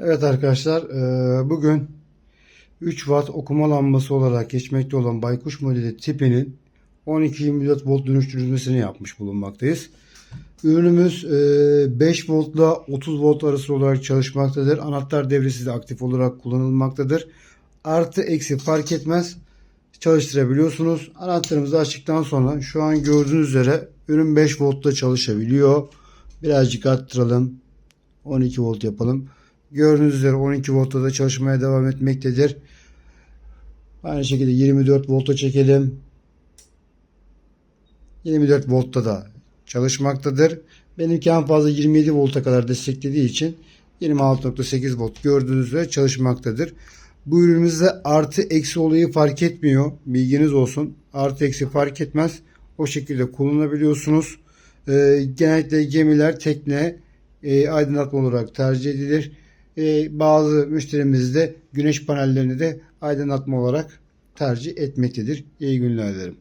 Evet arkadaşlar eee, bugün 3 watt okuma lambası olarak geçmekte olan Baykuş modeli tipinin 12-24 volt dönüştürülmesini yapmış bulunmaktayız. Ürünümüz eee, 5 voltla 30 volt arası olarak çalışmaktadır. Anahtar devresi de aktif olarak kullanılmaktadır. Artı eksi fark etmez çalıştırabiliyorsunuz. Anahtarımızı açtıktan sonra şu an gördüğünüz üzere ürün 5 voltta çalışabiliyor. Birazcık arttıralım. 12 volt yapalım. Gördüğünüz üzere 12 voltta da çalışmaya devam etmektedir. Aynı şekilde 24 volta çekelim. 24 voltta da çalışmaktadır. Benimki en fazla 27 volta kadar desteklediği için 26.8 volt gördüğünüz üzere çalışmaktadır. Bu ürünümüzde artı eksi olayı fark etmiyor. Bilginiz olsun. Artı eksi fark etmez. O şekilde kullanabiliyorsunuz. Ee, genellikle gemiler, tekne, e, aydınlatma olarak tercih edilir. E, bazı müşterimiz de güneş panellerini de aydınlatma olarak tercih etmektedir. İyi günler dilerim.